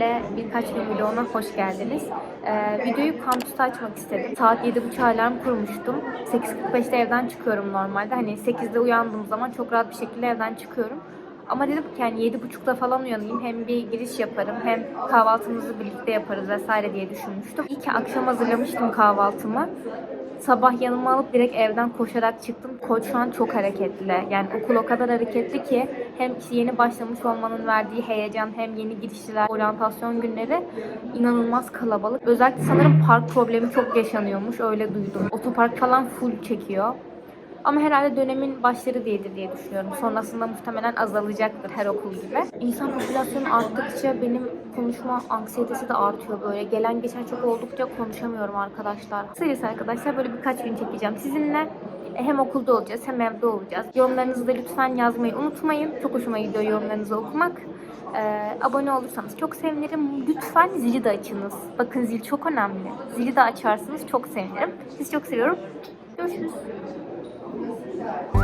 Benimle birkaç gün vloguna hoş geldiniz. Ee, videoyu kampüste açmak istedim. Saat 7.30 alarm kurmuştum. 8.45'te evden çıkıyorum normalde. Hani 8'de uyandığım zaman çok rahat bir şekilde evden çıkıyorum. Ama dedim ki yani 7.30'da falan uyanayım. Hem bir giriş yaparım hem kahvaltımızı birlikte yaparız vesaire diye düşünmüştüm. İyi ki akşam hazırlamıştım kahvaltımı. Sabah yanıma alıp direkt evden koşarak çıktım. Koç şu an çok hareketli. Yani okul o kadar hareketli ki hem yeni başlamış olmanın verdiği heyecan hem yeni girişler, oryantasyon günleri inanılmaz kalabalık. Özellikle sanırım park problemi çok yaşanıyormuş. Öyle duydum. Otopark falan full çekiyor. Ama herhalde dönemin başları diyedir diye düşünüyorum. Sonrasında muhtemelen azalacaktır her okul gibi. İnsan popülasyonu arttıkça benim konuşma anksiyetesi de artıyor böyle. Gelen geçen çok oldukça konuşamıyorum arkadaşlar. Kısacası arkadaşlar böyle birkaç gün çekeceğim. Sizinle hem okulda olacağız hem evde olacağız. Yorumlarınızı da lütfen yazmayı unutmayın. Çok hoşuma gidiyor yorumlarınızı okumak. Ee, abone olursanız çok sevinirim. Lütfen zili de açınız. Bakın zil çok önemli. Zili de açarsanız çok sevinirim. Sizi çok seviyorum. Görüşürüz. যায়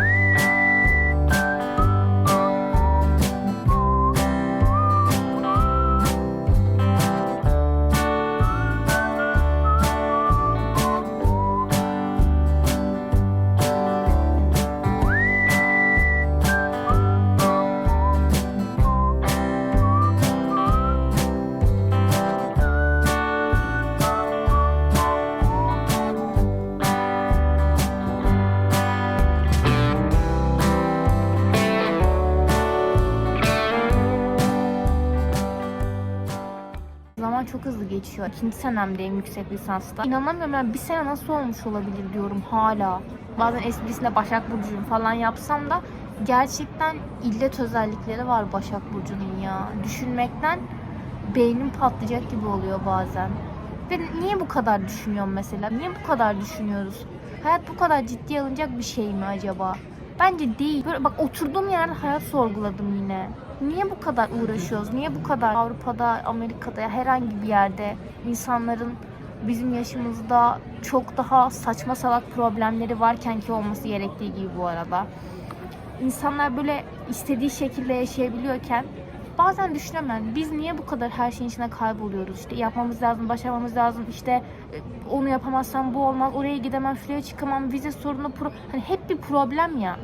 Çok hızlı geçiyor. İkinci senemdeyim yüksek lisansta. İnanamıyorum yani bir sene nasıl olmuş olabilir diyorum hala. Bazen esprisinde Başak Burcu'yum falan yapsam da gerçekten illet özellikleri var Başak Burcu'nun ya. Düşünmekten beynim patlayacak gibi oluyor bazen. Ve niye bu kadar düşünüyorum mesela? Niye bu kadar düşünüyoruz? Hayat bu kadar ciddiye alınacak bir şey mi acaba? Bence değil. Böyle bak oturduğum yerde hayat sorguladım yine. Niye bu kadar uğraşıyoruz? Niye bu kadar Avrupa'da, Amerika'da ya herhangi bir yerde insanların bizim yaşımızda çok daha saçma salak problemleri varken ki olması gerektiği gibi bu arada. İnsanlar böyle istediği şekilde yaşayabiliyorken bazen düşünemem biz niye bu kadar her şeyin içine kayboluyoruz işte yapmamız lazım başarmamız lazım işte e, onu yapamazsam bu olmaz oraya gidemem şuraya çıkamam vize sorunu pro hani hep bir problem ya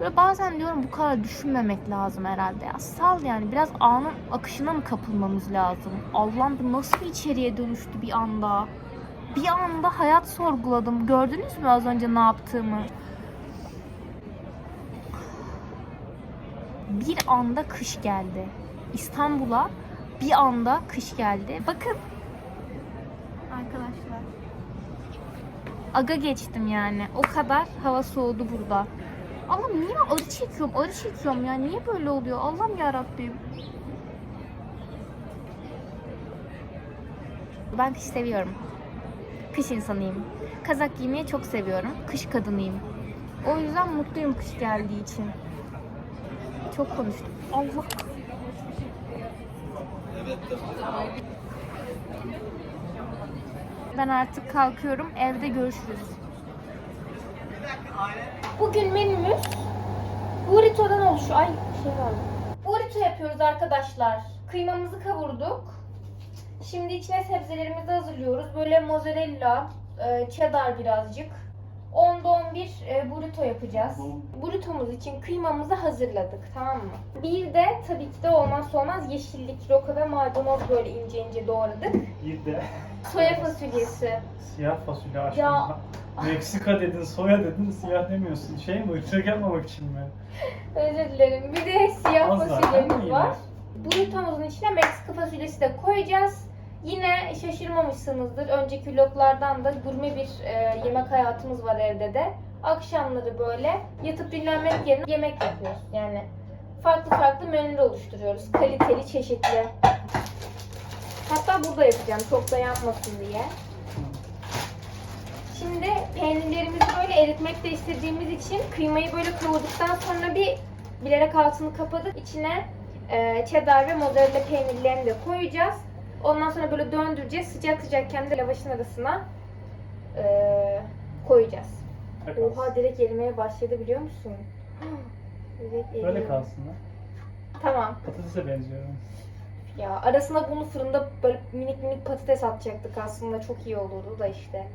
Böyle bazen diyorum bu kadar düşünmemek lazım herhalde ya. Sal yani biraz anın akışına mı kapılmamız lazım? Allah'ım bu nasıl bir içeriye dönüştü bir anda? Bir anda hayat sorguladım. Gördünüz mü az önce ne yaptığımı? Bir anda kış geldi. İstanbul'a bir anda kış geldi. Bakın. Arkadaşlar. Aga geçtim yani. O kadar hava soğudu burada. Allah'ım niye arı çekiyorum, arı çekiyorum ya. Niye böyle oluyor? Allah'ım ya Rabbim. Ben kış seviyorum. Kış insanıyım. Kazak giymeyi çok seviyorum. Kış kadınıyım. O yüzden mutluyum kış geldiği için. Çok konuştum. Allah. Ben artık kalkıyorum. Evde görüşürüz. Bugün menümüz burrito'dan oluşuyor. Ay şey var. Burrito yapıyoruz arkadaşlar. Kıymamızı kavurduk. Şimdi içine sebzelerimizi hazırlıyoruz. Böyle mozzarella, e, cheddar birazcık. 10'da 11 e, burrito yapacağız. Burritomuz için kıymamızı hazırladık tamam mı? Bir de tabii ki de olmazsa olmaz yeşillik, roka ve maydanoz böyle ince ince doğradık. Bir de Soya fasulyesi. siyah fasulye aşkım. Ya. Meksika dedin, soya dedin, siyah demiyorsun. Şey mi, ırkçılık yapmamak için mi? Özür dilerim. Bir de siyah Az zaten fasulyemiz yine. var. Burritomuzun içine Meksika fasulyesi de koyacağız. Yine şaşırmamışsınızdır. Önceki vloglardan da gurme bir e, yemek hayatımız var evde de. Akşamları böyle yatıp dinlenmek yerine yemek yapıyoruz. Yani farklı farklı menüler oluşturuyoruz. Kaliteli, çeşitli. Hatta burada yapacağım çok da yanmasın diye. Şimdi peynirlerimizi böyle eritmek de istediğimiz için kıymayı böyle kavurduktan sonra bir bilerek altını kapadık. İçine e, cheddar ve mozzarella peynirlerini de koyacağız. Ondan sonra böyle döndüreceğiz. Sıcak sıcakken de lavaşın arasına e, koyacağız. Oha direkt erimeye başladı biliyor musun? direkt eriyor. Böyle kalsın ha. Tamam. Patatese benziyor. Ya arasına bunu fırında böyle minik minik patates atacaktık aslında çok iyi olurdu da işte.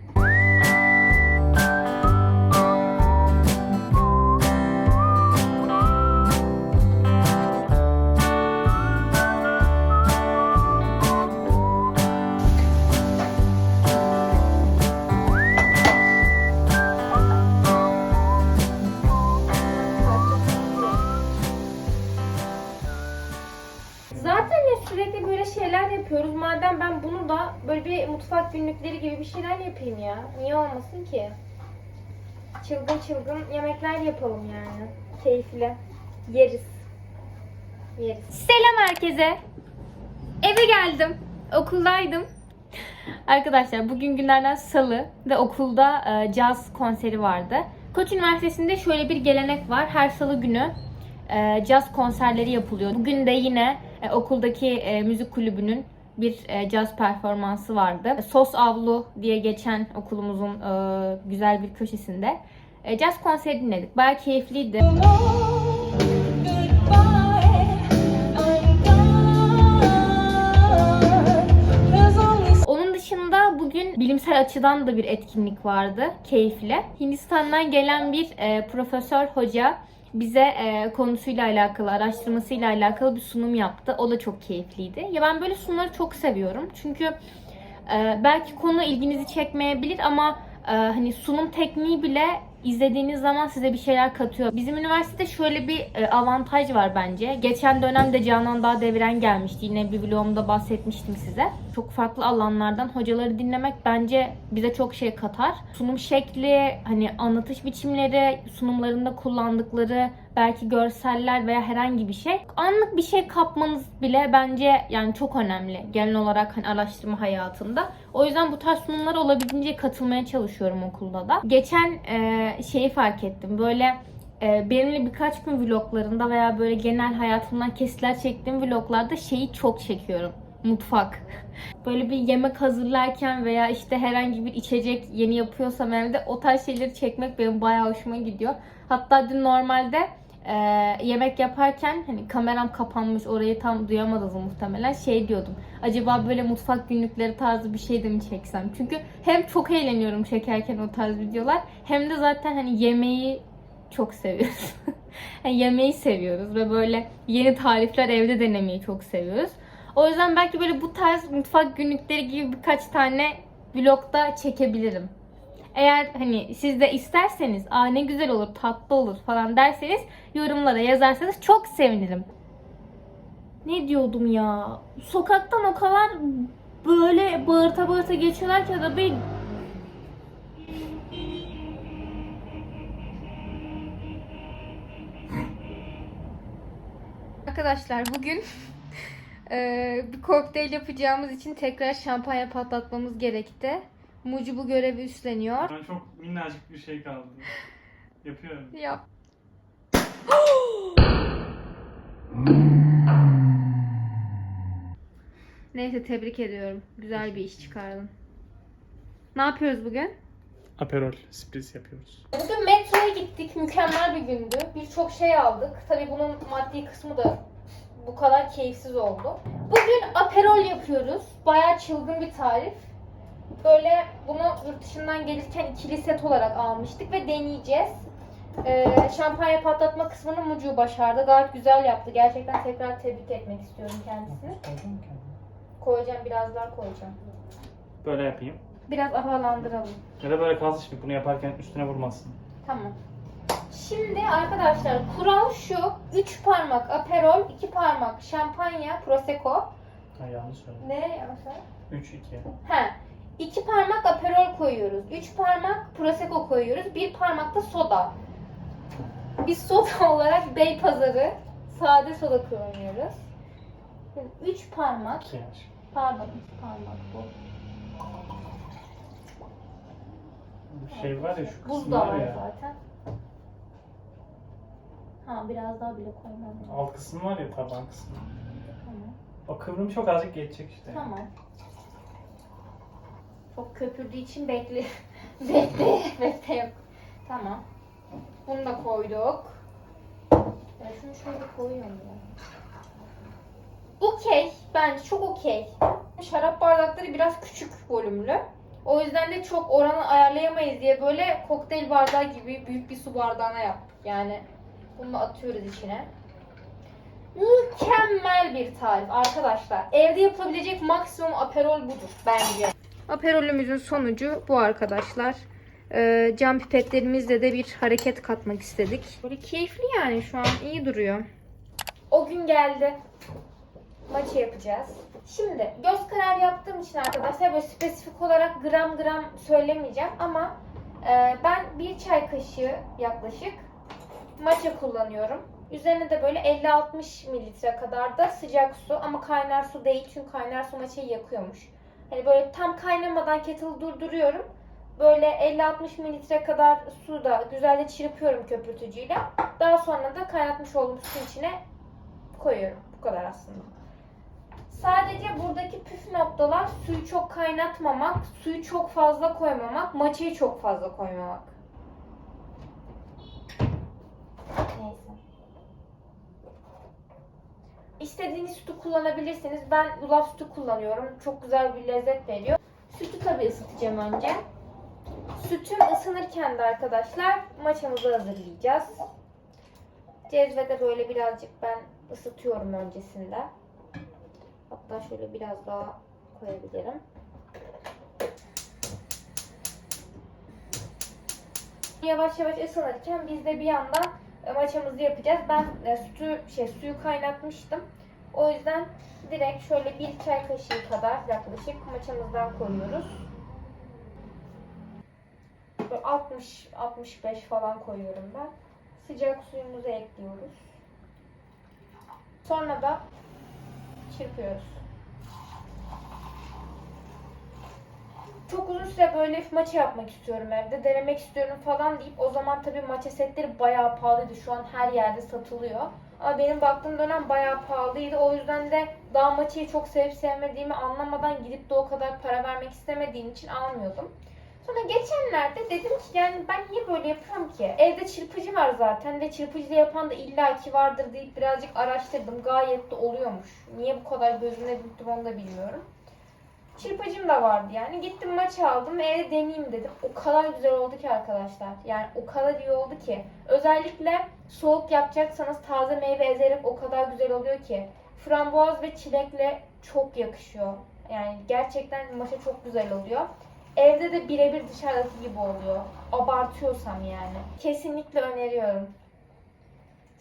Böyle bir mutfak günlükleri gibi bir şeyler yapayım ya. Niye olmasın ki? Çılgın çılgın yemekler yapalım yani. Keyifli. Yeriz. Yeriz. Selam herkese. Eve geldim. Okuldaydım. Arkadaşlar bugün günlerden salı ve okulda e, caz konseri vardı. Koç Üniversitesi'nde şöyle bir gelenek var. Her salı günü e, caz konserleri yapılıyor. Bugün de yine e, okuldaki e, müzik kulübünün bir e, caz performansı vardı. Sos Avlu diye geçen okulumuzun e, güzel bir köşesinde e, caz konseri dinledik. Bayağı keyifliydi. Onun dışında bugün bilimsel açıdan da bir etkinlik vardı. Keyifli. Hindistan'dan gelen bir e, profesör hoca bize e, konusuyla alakalı, araştırmasıyla alakalı bir sunum yaptı. O da çok keyifliydi. Ya ben böyle sunumları çok seviyorum. Çünkü e, belki konu ilginizi çekmeyebilir ama e, hani sunum tekniği bile izlediğiniz zaman size bir şeyler katıyor. Bizim üniversitede şöyle bir e, avantaj var bence. Geçen dönemde Canan Dağ Deviren gelmişti. Yine bir vlogumda bahsetmiştim size. Çok farklı alanlardan hocaları dinlemek bence bize çok şey katar. Sunum şekli, hani anlatış biçimleri, sunumlarında kullandıkları belki görseller veya herhangi bir şey. Anlık bir şey kapmanız bile bence yani çok önemli. Genel olarak hani araştırma hayatında. O yüzden bu tarz sunumlara olabildiğince katılmaya çalışıyorum okulda da. Geçen e, şeyi fark ettim. Böyle e, benimle birkaç gün vloglarında veya böyle genel hayatımdan kesitler çektiğim vloglarda şeyi çok çekiyorum. Mutfak. Böyle bir yemek hazırlarken veya işte herhangi bir içecek yeni yapıyorsam evde o tarz şeyleri çekmek benim bayağı hoşuma gidiyor. Hatta dün normalde e, yemek yaparken hani kameram kapanmış orayı tam duyamadınız muhtemelen şey diyordum. Acaba böyle mutfak günlükleri tarzı bir şey de mi çeksem? Çünkü hem çok eğleniyorum çekerken o tarz videolar hem de zaten hani yemeği çok seviyoruz. yani yemeği seviyoruz ve böyle yeni tarifler evde denemeyi çok seviyoruz. O yüzden belki böyle bu tarz mutfak günlükleri gibi birkaç tane vlogda çekebilirim. Eğer hani siz de isterseniz, aa ne güzel olur, tatlı olur falan derseniz yorumlara yazarsanız çok sevinirim. Ne diyordum ya? Sokaktan o kadar böyle bağırta bağırta geçiyorlar ki bir Arkadaşlar bugün eee, bir kokteyl yapacağımız için tekrar şampanya patlatmamız gerekti. Mucu bu görevi üstleniyor. Ben çok minnacık bir şey kaldı. Yapıyorum. Yap. Neyse tebrik ediyorum. Güzel bir iş çıkardın. Ne yapıyoruz bugün? Aperol, spritz yapıyoruz. Bugün metroya gittik. Mükemmel bir gündü. Birçok şey aldık. Tabii bunun maddi kısmı da bu kadar keyifsiz oldu. Bugün aperol yapıyoruz. Bayağı çılgın bir tarif. Böyle bunu yurt dışından gelirken ikili set olarak almıştık ve deneyeceğiz. Ee, şampanya patlatma kısmını Mucu başardı. Gayet güzel yaptı. Gerçekten tekrar tebrik etmek istiyorum kendisini. Koyacağım biraz daha koyacağım. Böyle yapayım. Biraz havalandıralım. Ya da böyle kalsın şimdi bunu yaparken üstüne vurmasın. Tamam. Şimdi arkadaşlar kural şu. 3 parmak aperol, 2 parmak şampanya, prosecco. Ha yanlış söyledim. Ne yapmışlar? 3 2. He. 2 parmak aperol koyuyoruz. 3 parmak prosecco koyuyoruz. 1 parmak da soda. Biz soda olarak Beypazarı sade soda kullanıyoruz. 3 parmak, 2 yaş. pardon 3 parmak bu. Bu şey var ya şu Buz kısmı da var var ya. zaten. Ha biraz daha bile koymam lazım. Alt kısmı var ya taban kısmı. Tamam. O kıvrım çok azıcık geçecek işte. Tamam. Çok köpürdüğü için bekle. bekle. Bekle yok. Tamam. Bunu da koyduk. Ya şunu şöyle koyuyorum ya. okey. Bence çok okey. Şarap bardakları biraz küçük volümlü. O yüzden de çok oranı ayarlayamayız diye böyle kokteyl bardağı gibi büyük bir su bardağına yaptık. Yani bunu atıyoruz içine. Mükemmel bir tarif arkadaşlar. Evde yapılabilecek maksimum aperol budur bence. Aperolümüzün sonucu bu arkadaşlar. Ee, cam pipetlerimizle de bir hareket katmak istedik. Böyle keyifli yani şu an iyi duruyor. O gün geldi. Maçı yapacağız. Şimdi göz kararı yaptığım için arkadaşlar böyle spesifik olarak gram gram söylemeyeceğim ama e, ben bir çay kaşığı yaklaşık maça kullanıyorum. Üzerine de böyle 50-60 mililitre kadar da sıcak su ama kaynar su değil çünkü kaynar su maçayı yakıyormuş. Hani böyle tam kaynamadan kettle'ı durduruyorum. Böyle 50-60 mililitre kadar su da güzelce çırpıyorum köpürtücüyle. Daha sonra da kaynatmış olduğum suyun içine koyuyorum. Bu kadar aslında. Sadece buradaki püf noktalar suyu çok kaynatmamak, suyu çok fazla koymamak, maçayı çok fazla koymamak. Neyse. İstediğiniz sütü kullanabilirsiniz. Ben yulaf sütü kullanıyorum. Çok güzel bir lezzet veriyor. Sütü tabii ısıtacağım önce. Sütüm ısınırken de arkadaşlar maçamızı hazırlayacağız. Cezvede böyle birazcık ben ısıtıyorum öncesinde. Hatta şöyle biraz daha koyabilirim. Yavaş yavaş ısınırken biz de bir yandan maçamızı yapacağız. Ben e, sütü şey suyu kaynatmıştım. O yüzden direkt şöyle bir çay kaşığı kadar yaklaşık maçamızdan koyuyoruz. Böyle 60 65 falan koyuyorum ben. Sıcak suyumuzu ekliyoruz. Sonra da çırpıyoruz. Çok uzun süre böyle maça yapmak istiyorum evde. Denemek istiyorum falan deyip o zaman tabii maça setleri bayağı pahalıydı. Şu an her yerde satılıyor. Ama benim baktığım dönem bayağı pahalıydı. O yüzden de daha maçayı çok sevip sevmediğimi anlamadan gidip de o kadar para vermek istemediğim için almıyordum. Sonra geçenlerde dedim ki yani ben niye böyle yapıyorum ki? Evde çırpıcı var zaten ve çırpıcıyla yapan da illaki vardır deyip birazcık araştırdım. Gayet de oluyormuş. Niye bu kadar gözümde büyüttüm onu da bilmiyorum. Çırpıcım da vardı yani. Gittim maç aldım evde deneyeyim dedim. O kadar güzel oldu ki arkadaşlar. Yani o kadar iyi oldu ki. Özellikle soğuk yapacaksanız taze meyve ezerek o kadar güzel oluyor ki. Frambuaz ve çilekle çok yakışıyor. Yani gerçekten maça çok güzel oluyor. Evde de birebir dışarıdaki gibi oluyor. Abartıyorsam yani. Kesinlikle öneriyorum.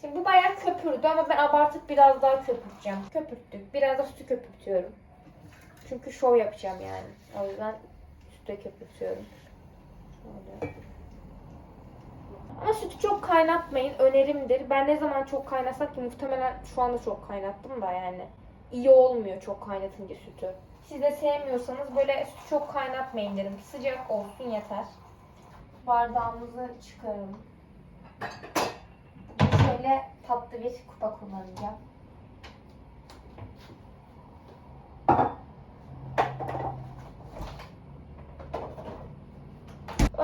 Şimdi bu bayağı köpürdü ama ben abartıp biraz daha köpürteceğim. Köpürttük. Biraz da sütü köpürtüyorum. Çünkü şov yapacağım yani. O yüzden sütle köpürtüyorum. Şöyle. Ama sütü çok kaynatmayın. Önerimdir. Ben ne zaman çok kaynatsak ki muhtemelen şu anda çok kaynattım da yani. iyi olmuyor çok kaynatınca sütü. Siz de sevmiyorsanız böyle sütü çok kaynatmayın derim. Sıcak olsun yeter. Bardağımızı çıkaralım. Şöyle tatlı bir kupa kullanacağım.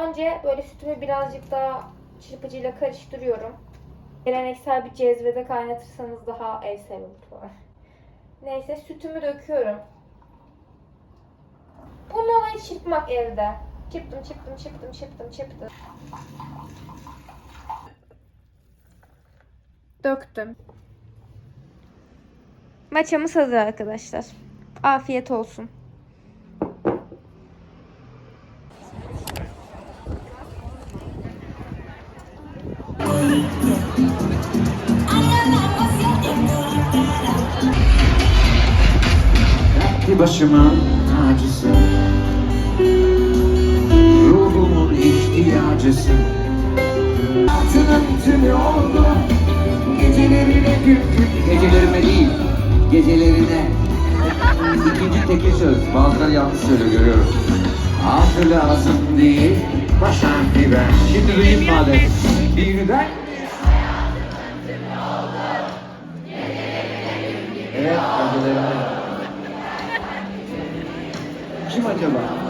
Önce böyle sütümü birazcık daha çırpıcıyla karıştırıyorum. Geleneksel bir cezvede kaynatırsanız daha sevilir var. Neyse sütümü döküyorum. Bunun olayı çırpmak evde. Çırptım, çırptım, çırptım, çırptım, çırptım. Döktüm. Maçamız hazır arkadaşlar. Afiyet olsun. Başımın tacısı Ruhumun ihtiyacısı. Hayatımın tümü oldu Gecelerine gül gül. Gecelerime değil Gecelerine. İkinci teki söz. Bazıları yanlış söylüyor görüyorum. Hatır lazım değil Baş harfi ben Şimdi duyayım madem. Birden Evet gecelerine kim acaba?